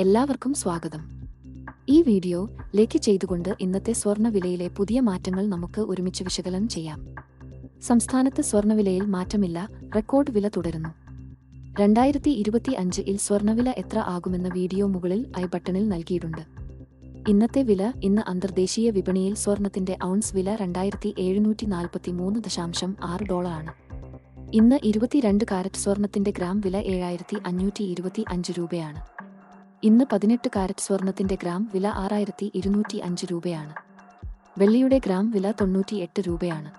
എല്ലാവർക്കും സ്വാഗതം. ഈ വീഡിയോ ലേക്ക് ചെയ്തുകൊണ്ട് ഇന്നത്തെ സ്വർണവിലയിലെ പുതിയ മാറ്റങ്ങൾ നമുക്ക് ഒരുമിച്ച് വിശകലനം ചെയ്യാം. സംസ്ഥാനത്ത് സ്വർണവിലയിൽ മാറ്റമില്ല റെക്കോർഡ് വില തുടരുന്നു. രണ്ടായിരത്തി ഇരുപത്തി അഞ്ചിൽ സ്വർണവില എത്ര ആകുമെന്ന വീഡിയോ മുകളിൽ ഐ ബട്ടണിൽ നൽകിയിട്ടുണ്ട്. ഇന്നത്തെ വില ഇന്ന് അന്തർദേശീയ വിപണിയിൽ സ്വർണത്തിന്റെ ഔൺസ് വില രണ്ടായിരത്തി എഴുന്നൂറ്റി നാൽപ്പത്തി മൂന്ന് ദശാംശം ആറ് ഡോളറാണ്. ഇന്ന് ഇരുപത്തിരണ്ട് കാരറ്റ് സ്വർണത്തിന്റെ ഗ്രാം വില ഏഴായിരത്തി അഞ്ഞൂറ്റി ഇരുപത്തി അഞ്ച് രൂപയാണ്. ഇന്ന് പതിനെട്ട് കാരറ്റ് സ്വർണത്തിന്റെ ഗ്രാം വില ആറായിരത്തി ഇരുന്നൂറ്റി അഞ്ച് രൂപയാണ്. വെള്ളിയുടെ ഗ്രാം വില തൊണ്ണൂറ്റി എട്ട് രൂപയാണ്.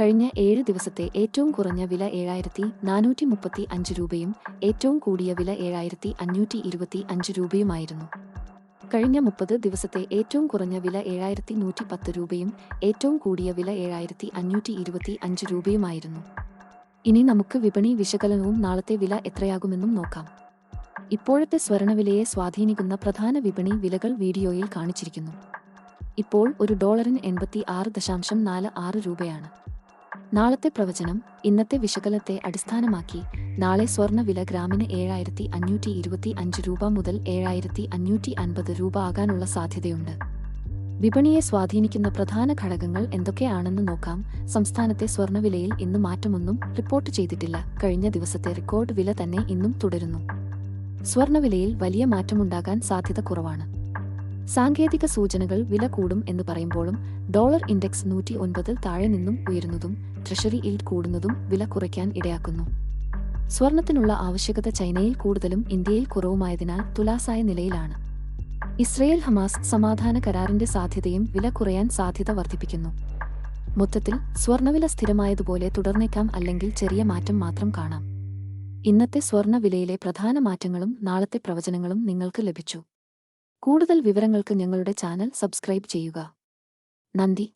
കഴിഞ്ഞ ഏഴ് ദിവസത്തെ ഏറ്റവും കുറഞ്ഞ വില ഏഴായിരത്തി നാനൂറ്റി മുപ്പത്തി അഞ്ച് രൂപയും ഏറ്റവും കൂടിയ വില ഏഴായിരത്തി അഞ്ഞൂറ്റി ഇരുപത്തി അഞ്ച് രൂപയുമായിരുന്നു. കഴിഞ്ഞ മുപ്പത് ദിവസത്തെ ഏറ്റവും കുറഞ്ഞ വില ഏഴായിരത്തി നൂറ്റി പത്ത് രൂപയും ഏറ്റവും കൂടിയ വില ഏഴായിരത്തി അഞ്ഞൂറ്റി ഇരുപത്തി അഞ്ച് രൂപയുമായിരുന്നു. ഇനി നമുക്ക് വിപണി വിശകലനവും നാളത്തെ വില എത്രയാകുമെന്നും നോക്കാം. ഇപ്പോഴത്തെ സ്വർണവിലയെ സ്വാധീനിക്കുന്ന പ്രധാന വിപണി വിലകൾ വീഡിയോയിൽ കാണിച്ചിരിക്കുന്നു. ഇപ്പോൾ ഒരു ഡോളറിന് എൺപത്തി ആറ് ദശാംശം നാല് ആറ് രൂപയാണ്. നാളത്തെ പ്രവചനം ഇന്നത്തെ വിശകലത്തെ അടിസ്ഥാനമാക്കി നാളെ സ്വർണ വില ഗ്രാമിന് ഏഴായിരത്തി അഞ്ഞൂറ്റി ഇരുപത്തി അഞ്ച് രൂപ മുതൽ ഏഴായിരത്തി അഞ്ഞൂറ്റി അൻപത് രൂപ ആകാനുള്ള സാധ്യതയുണ്ട്. വിപണിയെ സ്വാധീനിക്കുന്ന പ്രധാന ഘടകങ്ങൾ എന്തൊക്കെയാണെന്ന് നോക്കാം. സംസ്ഥാനത്തെ സ്വർണവിലയിൽ ഇന്ന് മാറ്റമൊന്നും റിപ്പോർട്ട് ചെയ്തിട്ടില്ല. കഴിഞ്ഞ ദിവസത്തെ റെക്കോർഡ് വില തന്നെ ഇന്നും തുടരുന്നു. സ്വർണവിലയിൽ വലിയ മാറ്റമുണ്ടാകാൻ സാധ്യത കുറവാണ്. സാങ്കേതിക സൂചനകൾ വില കൂടും എന്ന് പറയുമ്പോഴും ഡോളർ ഇൻഡെക്സ് നൂറ്റി ഒൻപതിൽ താഴെ നിന്നും ഉയരുന്നതും ട്രഷറി ഈൽഡ് കൂടുന്നതും വില കുറയ്ക്കാൻ ഇടയാക്കുന്നു. സ്വർണത്തിനുള്ള ആവശ്യകത ചൈനയിൽ കൂടുതലും ഇന്ത്യയിൽ കുറവുമായതിനാൽ തുലാസായ നിലയിലാണ്. ഇസ്രയേൽ ഹമാസ് സമാധാന കരാറിന്റെ സാധ്യതയും വില കുറയാൻ സാധ്യത വർദ്ധിപ്പിക്കുന്നു. മൊത്തത്തിൽ സ്വർണവില സ്ഥിരമായതുപോലെ തുടർന്നേക്കാം അല്ലെങ്കിൽ ചെറിയ മാറ്റം മാത്രം കാണാം. ഇന്നത്തെ സ്വർണവിലയിലെ പ്രധാന മാറ്റങ്ങളും നാളത്തെ പ്രവചനങ്ങളും നിങ്ങൾക്ക് ലഭിച്ചു. കൂടുതൽ വിവരങ്ങൾക്ക് ഞങ്ങളുടെ ചാനൽ സബ്സ്ക്രൈബ് ചെയ്യുക. നന്ദി.